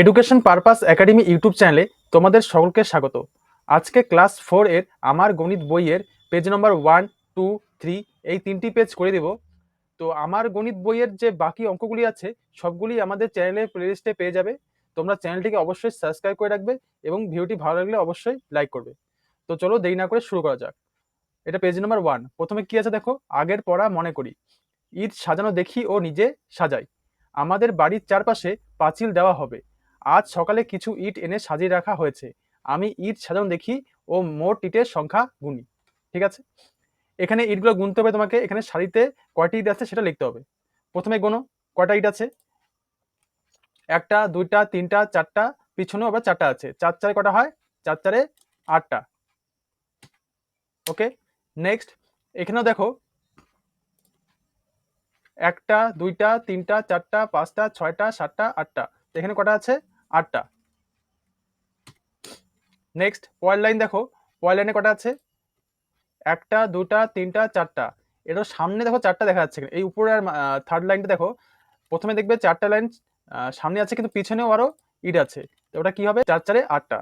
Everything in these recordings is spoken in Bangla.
এডুকেশন পারপাস একাডেমি ইউটিউব চ্যানেলে তোমাদের সকলকে স্বাগত। আজকে ক্লাস ফোর এর আমার গণিত বইয়ের page number one two three এই তিনটি পেজ করে দেব। তো আমার গণিত বইয়ের যে বাকি অঙ্কগুলি আছে, সবগুলি আমাদের চ্যানেলের প্লেলিস্টে পেয়ে যাবে। তোমরা চ্যানেলটিকে অবশ্যই সাবস্ক্রাইব করে রাখবে এবং ভিডিওটি ভালো লাগলে অবশ্যই লাইক করবে। তো চলো দেরি না করে শুরু করা যাক। এটা পেজ নাম্বার ওয়ান প্রথমে কি আছে দেখো? আগের পড়া মনে করি। ঈদ সাজানো দেখি ও নিজে সাজাই। আমাদের বাড়ির চারপাশে পাঁচিল দেওয়া হবে। আজ সকালে কিছু ইট এনে সাজিয়ে রাখা হয়েছে। আমি ইট সাজানো দেখি ও মোট ইটের সংখ্যা গুনি। ঠিক আছে? এখানে ইটগুলো গুনতে হবে তোমাকে। এখানে সারিতে কয়টি ইট আছে সেটা লিখতে হবে। প্রথমে গোনো, কয়টা ইট আছে? একটা, দুইটা, তিনটা, চারটা, পিছনেও আবার চারটা আছে। চার চারে কটা হয়? চার চারে আটটা। ওকে? নেক্সট, এখানেও দেখো। একটা, দুইটা, তিনটা, চারটা, পাঁচটা, ছয়টা, সাতটা, আটটা। এখানে কটা আছে? আটটা। নেক্সট পয়ের লাইন দেখো। পয়ের লাইনে কটা আছে? একটা, দুটা, তিনটা, চারটা। এটা সামনে দেখো চারটা দেখা যাচ্ছে এই উপরে আর থার্ড লাইনটা দেখো। প্রথমে দেখবে চারটা লাইন সামনে আছে কিন্তু পিছনেও আরও ইট আছে। তো ওটা কি হবে? চার, চারে আটটা।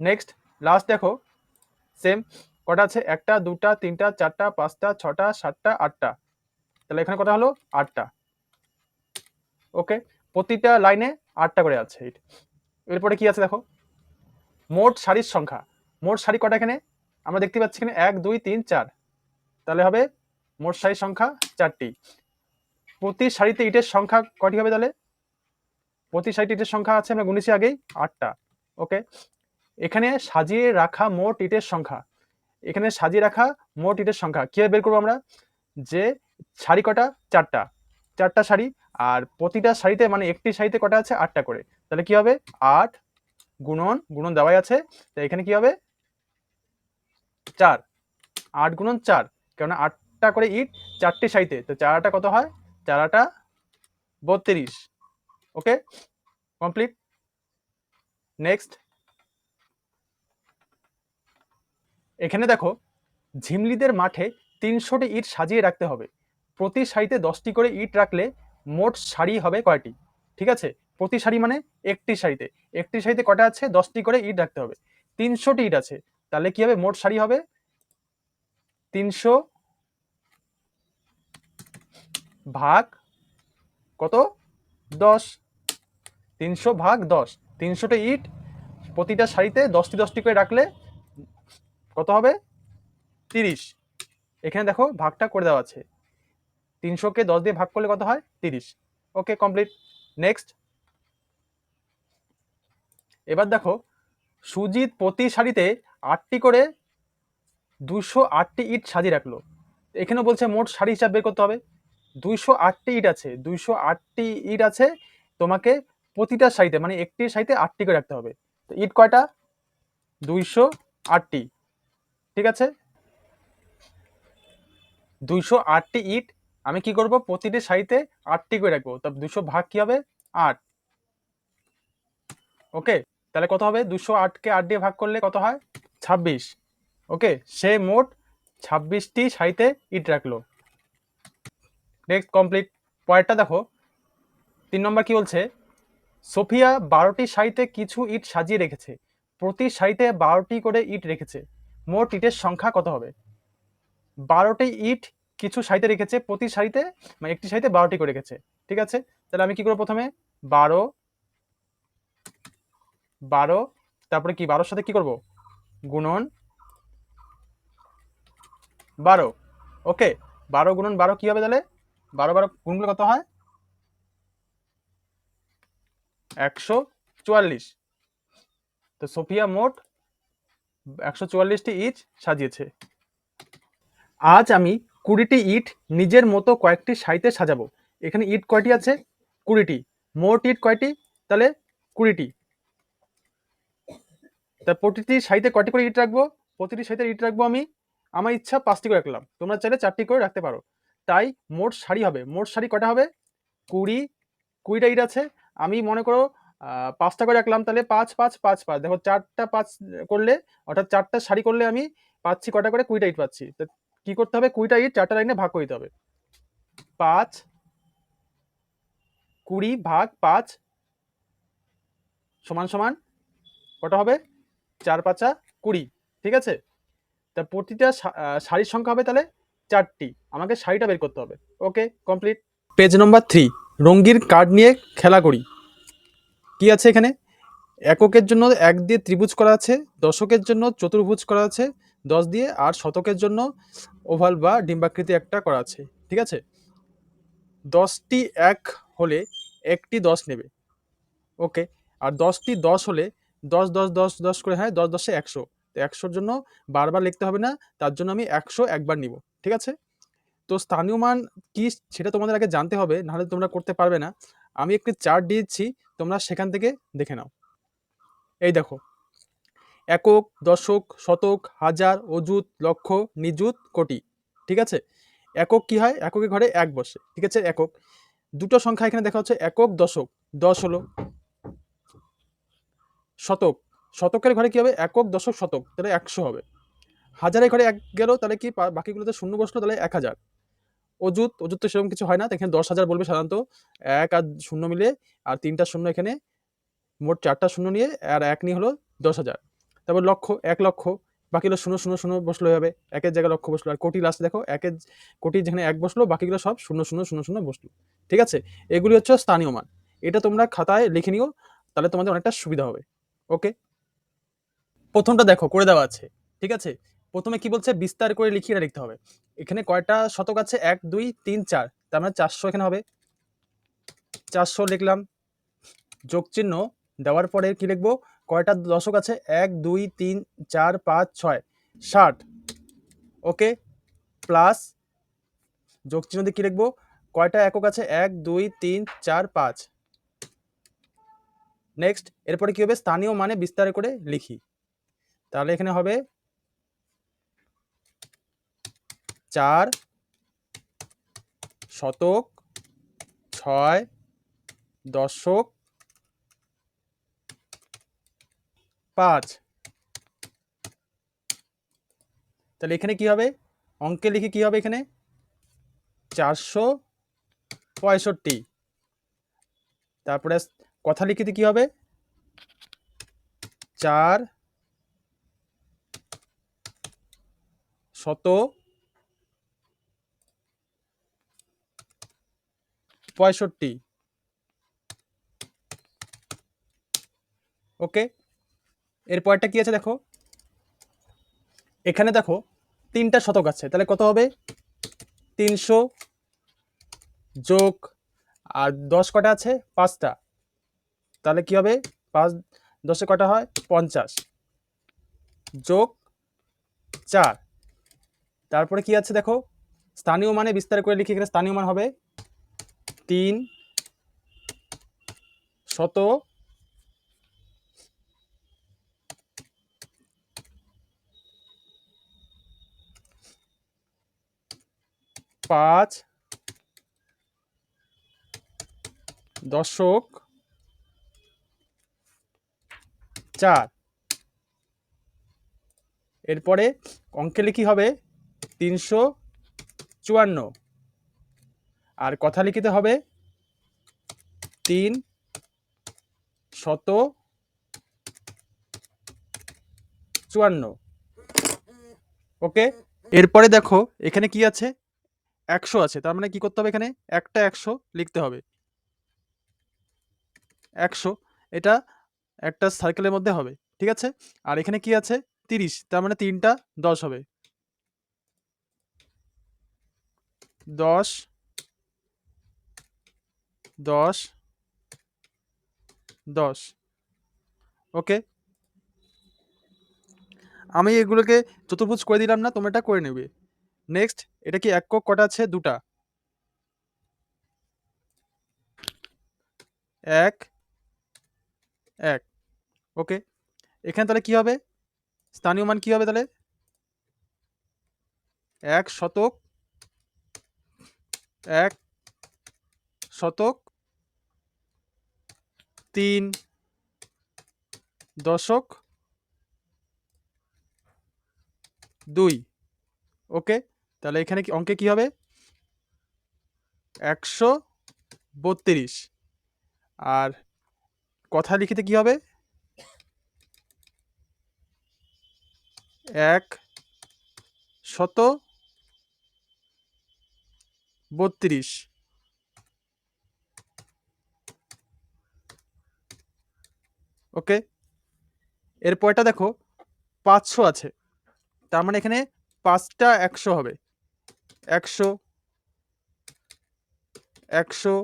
নেক্সট লাস্ট দেখো। সেম কটা আছে? একটা, দুটা, তিনটা, চারটা, পাঁচটা, ছটা, সাতটা, আটটা। তাহলে এখানে কটা হলো? আটটা। ওকে প্রতিটা লাইনে আটটা করে আছে এরপরে কি আছে দেখো? মোট সারির সংখ্যা। মোট সারি কটা এখানে? আমরা দেখতে পাচ্ছি এখানে এক, দুই, তিন, চার। তাহলে হবে মোট সারির সংখ্যা চারটি। প্রতি সারিতে ইটের সংখ্যা কটি হবে তাহলে? প্রতি সারিতে ইটের সংখ্যা আছে, আমরা গুনেছি আগেই, আটটা। ওকে? এখানে সাজিয়ে রাখা মোট ইটের সংখ্যা। এখানে সাজিয়ে রাখা মোট ইটের সংখ্যা। কীভাবে বের করব আমরা? যে সারি কটা? চারটা। চারটা শাড়ি আর প্রতিটা শাড়িতে মানে একটি শাড়িতে কটা আছে? আটটা করে। তাহলে কি হবে? আট গুণন গুণন দেওয়াই আছে। তো এখানে কি হবে? চার। আট গুণন চার। কেননা আটটা করে ইট চারটি শাড়িতে তো চারাটা কত হয়? চারাটা বত্রিশ। ওকে? কমপ্লিট? নেক্সট। এখানে দেখো, ঝিমলিদের মাঠে তিনশোটি ইট সাজিয়ে রাখতে হবে। প্রতি সারিতে দশটি করে ইট রাখলে মোট সারি হবে কয়টি? ঠিক আছে? প্রতি সারি মানে একটি সারিতে একটি সারিতে কটা আছে? দশটি করে ইট রাখতে হবে। তিনশোটি ইট আছে। তাহলে কি হবে? মোট সারি হবে তিনশো ভাগ কত? দশ। তিনশো ভাগ দশ। তিনশোটা ইট প্রতিটা সারিতে দশটি দশটি করে রাখলে কত হবে? তিরিশ। এখানে দেখো ভাগটা করে দেওয়া আছে। তিনশোকে দশ দিয়ে ভাগ করলে কত হয়? তিরিশ। ওকে কমপ্লিট নেক্সট এবার দেখো, সুজিত প্রতি সারিতে আটটি করে দুশো আটটি ইট সাজিয়ে রাখল। এখানে বলছে মোট সারি হিসাব বের করতে হবে। দুইশো আটটি ইট আছে, দুইশো আটটি ইট আছে, তোমাকে প্রতিটা সারিতে মানে একটি সারিতে আটটি করে রাখতে হবে। তো ইট কয়টা? দুইশো আটটি। ঠিক আছে? দুইশো আটটি ইট আমি কি করব? প্রতিটি সারিতে আটটি করে রাখব। তবে দুশো ভাগ কি হবে? আট। ওকে, তাহলে কত হবে? দুশো আটকে আট দিয়ে ভাগ করলে কত হয়? ছাব্বিশ। ওকে, সে মোট ছাব্বিশটি সারিতে ইট রাখল। নেক্সট কমপ্লিট পরেরটা দেখো। তিন নম্বর কি বলছে? সোফিয়া বারোটি সারিতে কিছু ইট সাজিয়ে রেখেছে। প্রতি সারিতে বারোটি করে ইট রেখেছে। মোট ইটের সংখ্যা কত হবে? বারোটি ইট কিছু সারিতে রেখেছে, প্রতি সারিতে মানে একটি সারিতে বারোটি করে রেখেছে। ঠিক আছে? তাহলে আমি কি করব প্রথমে? বারো বারো, তারপরে কি, বারোর সাথে কি করব? গুণন, বারো। ওকে, বারো গুণন বারো কি হবে তাহলে? বারো বারো গুণগুলো কত হয়? একশো চুয়াল্লিশ। তো সোফিয়া মোট একশো চুয়াল্লিশটি ইচ সাজিয়েছে। আজ আমি কুড়িটি ইট নিজের মতো কয়েকটি সাইতে সাজাবো। এখানে ইট কয়টি আছে? কুড়িটি। মোট ইট কয়টি? তাহলে কুড়িটি। তা প্রতিটি সাইতে কয়টি করে ইট রাখব? প্রতিটি সাইতে ইট রাখব আমি? আমার ইচ্ছা পাঁচটি করে রাখলাম। তোমরা চাইলে চারটি করে রাখতে পারো। তাই মোট শাড়ি হবে। মোট শাড়ি কটা হবে? কুড়ি। কুড়িটা ইট আছে। আমি মনে করো পাঁচটা করে রাখলাম। তাহলে পাঁচ পাঁচ পাঁচ পাঁচ। দেখো চারটা পাঁচ করলে, অর্থাৎ চারটা শাড়ি করলে আমি পাচ্ছি কটা করে? কুড়িটা ইট পাচ্ছি। কি করতে হবে? কুড়িটা ইট চারটা লাইনে ভাগ করে দিতে হবে। পাঁচ, কুড়ি ভাগ পাঁচ সমান সমান কটা হবে? চার পাঁচা কুড়ি, ঠিক আছে? তা প্রতিটা শাড়ির সংখ্যা হবে তাহলে চারটি। আমাকে শাড়িটা বের করতে হবে। Okay complete page number three রঙ্গির card নিয়ে খেলা করি। কি আছে এখানে? এককের জন্য এক দিয়ে ত্রিভুজ করা আছে, দশকের জন্য চতুর্ভুজ করা আছে দশ দিয়ে আর শতকের জন্য ওভাল বা ডিম্বাকৃতি একটা করা আছে, ঠিক আছে? দশটি এক হলে একটি দশ নেবে, ওকে? আর দশটি দশ হলে দশ দশ দশ দশ করে, হয়, দশ দশে একশো। তো একশোর জন্য বারবার লিখতে হবে না, তার জন্য আমি একশো একবার নিব, ঠিক আছে? তো স্থানীয় মান কি সেটা তোমাদের আগে জানতে হবে, নাহলে তোমরা করতে পারবে না। আমি একটি চার্ট দিয়েছি, তোমরা সেখান থেকে দেখে নাও। এই দেখো একক, দশক, শতক, হাজার, অযুত, লক্ষ, নিযুত, কোটি। ঠিক আছে? একক কি হয়? এককের ঘরে এক বসে। ঠিক আছে? একক। দুটো সংখ্যা এখানে দেখা হচ্ছে একক, দশক। দশ হলো শতক। শতকের ঘরে কি হবে? একক, দশক, শতক। তাহলে একশো হবে। হাজারের ঘরে এক গেল, তাহলে কি বাকিগুলোতে শূন্য বসল? তাহলে এক হাজার। অযুত অযুত তো সেরকম কিছু হয় না এখানে দশ হাজার বলবে সাধারণত। এক আর শূন্য মিলে, আর তিনটা শূন্য এখানে, মোট চারটা শূন্য নিয়ে, আর এক নিয়ে হলো দশ হাজার। তারপর লক্ষ এক লক্ষ বাকিগুলো শূন্য শূন্য শূন্য বসল হবে একের জায়গায় লক্ষ বসল। আর কোটি লাস্ট দেখো, একের, কোটি যেখানে এক বসল, বাকিগুলো সব শূন্য শূন্য শূন্য শূন্য বসল। ঠিক আছে? এগুলি হচ্ছে স্থানীয় মান। এটা তোমরা খাতায় লিখে নিও, তাহলে তোমাদের অনেকটা সুবিধা হবে। ওকে প্রথমটা দেখো, করে দেওয়া আছে। ঠিক আছে? প্রথমে কি বলছে? বিস্তার করে লিখিয়ে লিখতে হবে। এখানে কয়টা শতক আছে? এক, দুই, তিন, চার। তার মানে চারশো এখানে হবে। চারশো লিখলাম। যোগ চিহ্ন দেওয়ার পরে কি লিখব? কয়টা দশক আছে? এক, দুই, তিন, চার, পাঁচ, ছয়, ষাট। ওকে? প্লাস যোগ চিহ্ন দিয়ে কি লিখব? কয়টা একক আছে? এক, দুই, তিন, চার, পাঁচ। নেক্সট এরপরে কি হবে? স্থানীয় মানে বিস্তার করে লিখি। তাহলে এখানে হবে চার শতক, ছয় দশক পাঁচ। তাহলে এখানে কি হবে? অঙ্কে লিখে কি হবে এখানে? চারশো পঁয়ষট্টি। তারপরে কথা লিখিতে কি হবে? চার শত পঁয়ষট্টি। ওকে? এরপরটা কি আছে দেখো? এখানে দেখো তিনটা শতক আছে। তাহলে কত হবে? তিনশো যোগ, আর দশ কটা আছে? পাঁচটা। তাহলে কি হবে? পাঁচ, দশে কটা হয়? পঞ্চাশ যোগ চার। তারপরে কি আছে দেখো? স্থানীয় মানে বিস্তার করে লিখে এখানে। স্থানীয় মান হবে তিন শত পাঁচ। দশক। চার। এরপরে অঙ্কে লিখি হবে তিনশো চুয়ান্ন। আর কথা লিখিতে হবে তিন শত চুয়ান্ন। ওকে? এরপরে দেখো, এখানে কি আছে? একশো আছে। তার মানে কি করতে হবে এখানে? একটা একশো লিখতে হবে। একশো। এটা একটা সার্কেলের মধ্যে হবে। ঠিক আছে? আর এখানে কি আছে? তিরিশ। তার মানে তিনটা দশ হবে। দশ। দশ। দশ। ওকে? আমি এগুলোকে চতুর্ভুজ করে দিলাম না, তোমরা এটা করে নেবে। নেক্সট এটা কি এক একক কটা আছে? দুটা। এক এক। ওকে এখানে তাহলে কি হবে? স্থানীয় মান কি হবে তাহলে? এক শতক এক শতক তিন দশক দুই। ওকে তাহলে এখানে কি, অঙ্কে কি হবে? একশো বত্রিশ। আর কথা লিখিতে কি হবে? এক শত বত্রিশ। ওকে? এরপরটা দেখো, পাঁচশো আছে। তার মানে এখানে পাঁচটা একশো হবে। একশো একশো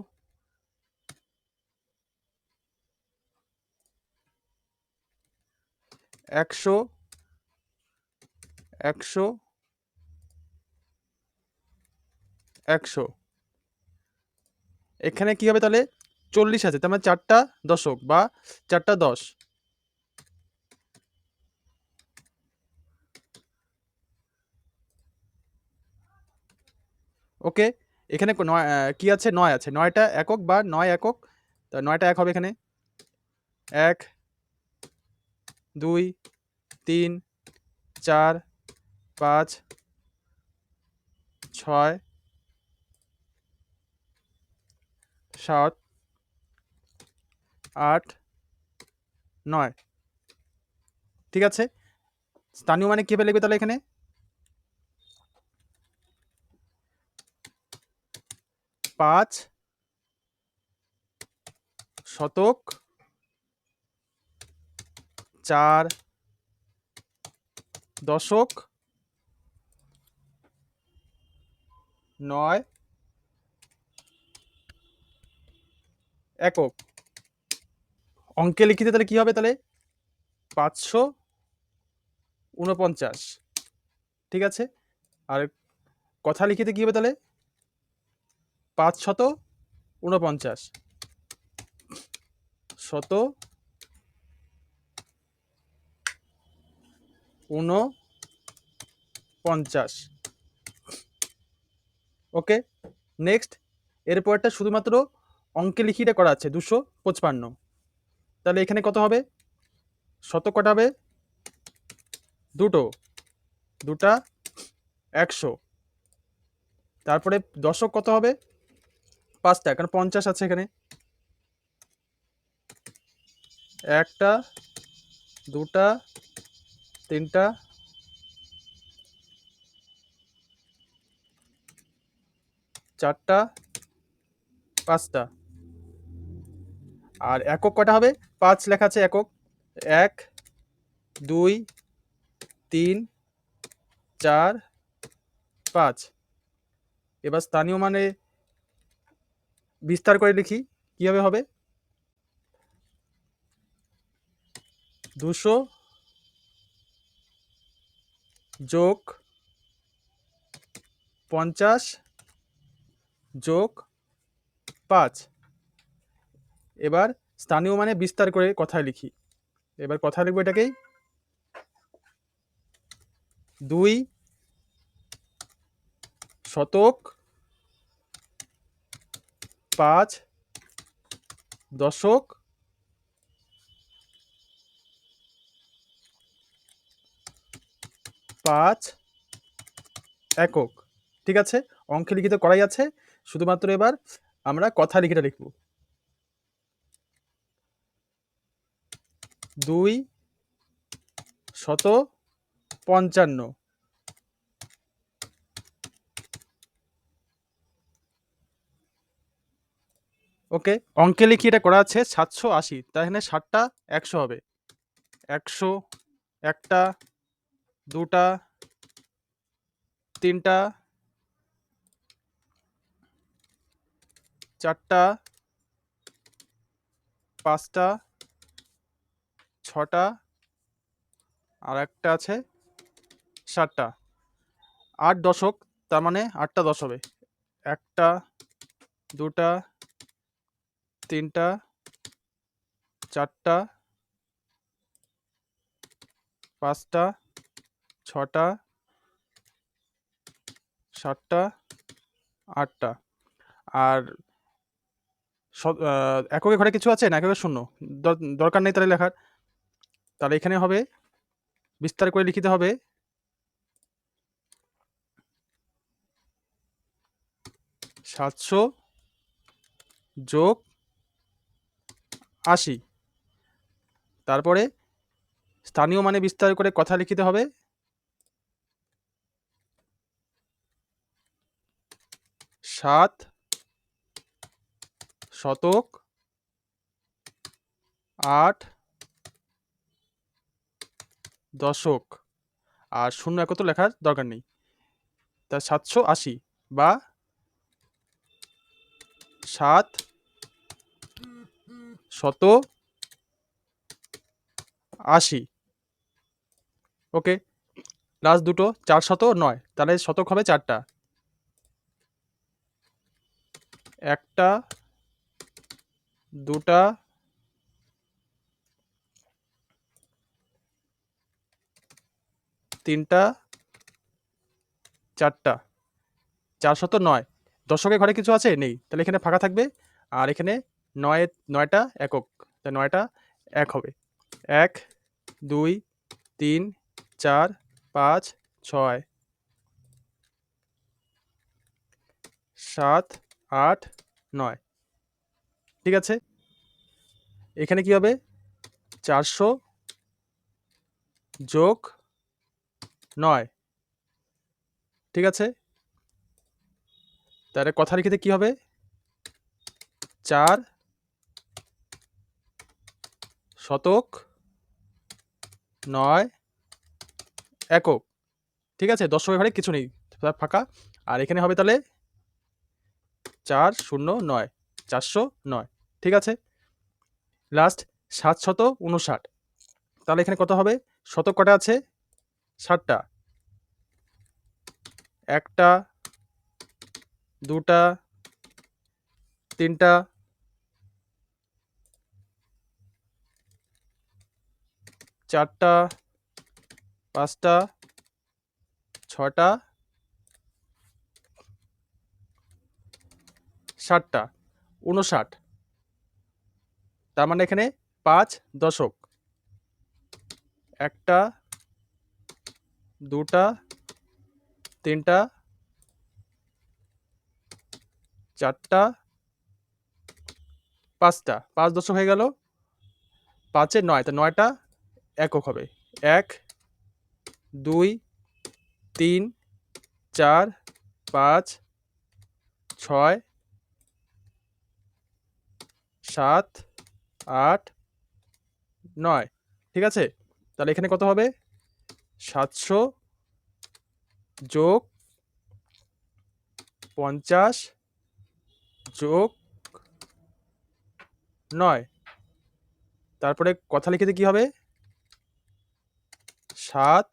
একশো একশো একশো। এখানে কি হবে তাহলে? চল্লিশ আছে, তার মানে চারটা দশক বা চারটা দশ। ওকে? এখানে নয় কি আছে? নয় আছে। নয়টা একক বা নয় একক? তা নয়টা এক হবে এখানে। এক, দুই, তিন, চার, পাঁচ, ছয়, সাত, আট, নয়। ঠিক আছে? স্থানীয় মানে কীভাবে লিখবে তাহলে এখানে? পাঁচ, শতক, চার, দশক, নয়, একক। অঙ্কে লিখিতে তাহলে কি হবে তাহলে? পাঁচশো উনপঞ্চাশ ঠিক আছে? আর কথা লিখিতে কি হবে তাহলে? পাঁচ শত উনপঞ্চাশ শত উনপঞ্চাশ ওকে, নেক্সট। এরপরটা শুধুমাত্র অঙ্কে লিখিটা করা আছে, দুশো পঁচপান্ন। তাহলে এখানে কত হবে? শত কটা হবে? দুটো। দুটা একশো। তারপরে দশক কত হবে? পাঁচটা কারণ পঞ্চাশ আছে এখানে। একটা, দুটা, তিনটা, চারটা, পাঁচটা। আর একক কটা হবে? পাঁচ লেখা আছে একক। এক, দুই, তিন, চার, পাঁচ। এবার স্থানীয় মানে বিস্তার করে লিখি, কীভাবে হবে? দুশো যোগ পঞ্চাশ যোগ পাঁচ। এবার স্থানীয় মানে বিস্তার করে কথায় লিখি। এবার কথা লিখব এটাকেই। দুই শতক পাঁচ। দশক পাঁচ। একক। ঠিক আছে? অঙ্কে লিখিত করাই আছে। শুধুমাত্র এবার আমরা কথা লিখিটা লিখব। দুই। শত। পঞ্চান্ন। ওকে, অঙ্কে লিখি এটা করা আছে সাতশো আশি তাই এখানে ষাটটা একশো হবে। একশো, একটা, দুটা, তিনটা, চারটা, পাঁচটা, ছটা, আর একটা আছে সাতটা আট দশক, তার মানে আটটা দশ হবে। একটা, দুটা তিনটা, চারটা, পাঁচটা, ছটা, সাতটা, আটটা। আর এককে ঘরে কিছু আছে না এককে শূন্য? দর- দরকার নেই তাহলে লেখার। তাহলে এখানে হবে, বিস্তার করে লিখিতে হবে। সাতশো যোগ আশি। তারপরে স্থানীয় মানে বিস্তার করে কথা লিখিতে হবে। সাত শতক আট দশক। আর শূন্য একত্র লেখার দরকার নেই। তা সাতশো আশি বা সাত শত আশি। ওকে, লাস্ট দুটো, চার শত নয়, তাহলে শতক হবে চারটা। একটা, দুটা, তিনটা, চারটা চারশত নয়। দশকের ঘরে কিছু আছে? নেই। তাহলে এখানে ফাঁকা থাকবে। আর এখানে নয়, নয়টা একক। তাই নয়টা এক হবে। এক, দুই, তিন, চার, পাঁচ, ছয়, সাত, আট, নয়। ঠিক আছে? এখানে কি হবে? চারশো যোগ নয়। ঠিক আছে? তাহলে কথা লিখিতে কি হবে? চার শতক, নয়, একক। ঠিক আছে দশকের ঘরে কিছু নেই ফাঁকা। আর এখানে হবে তাহলে চার শূন্য নয়, চারশো নয়। ঠিক আছে? লাস্ট সাত শত উনষাট। তাহলে এখানে কত হবে? শতক কটা আছে? ষাটটা। একটা, দুটা, তিনটা চারটা, পাঁচটা ছটা ষাটটা উনষাট তার মানে এখানে পাঁচ দশক। একটা, দুটা, তিনটা, চারটা, পাঁচটা। পাঁচ দশক হয়ে গেল। পাঁচে নয়, তা নয়টা একক হবে। এক, দুই, তিন, চার, পাঁচ, ছয়, সাত, আট, নয়। ঠিক আছে? তাহলে এখানে কত হবে? সাতশো যোগ পঞ্চাশ যোগ নয়। তারপরে কথা লিখিতে কি হবে? সাত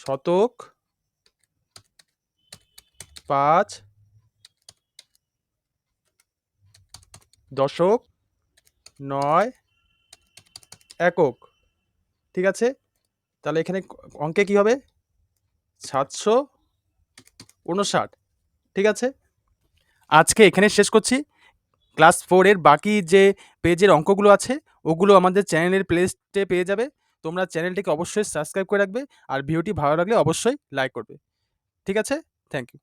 শতক পাঁচ দশক নয় একক। ঠিক আছে? তাহলে এখানে অঙ্কে কি হবে? সাতশো উনষাট ঠিক আছে? আজকে এখানে শেষ করছি। ক্লাস ফোরের বাকি যে পেজের অঙ্কগুলো আছে, ওগুলো আমাদের চ্যানেলের প্লেলিস্টে পেয়ে যাবে। তোমরা চ্যানেলটিকে অবশ্যই সাবস্ক্রাইব করে রাখবে আর ভিডিওটি ভালো লাগলে অবশ্যই লাইক করবে। ঠিক আছে? Thank you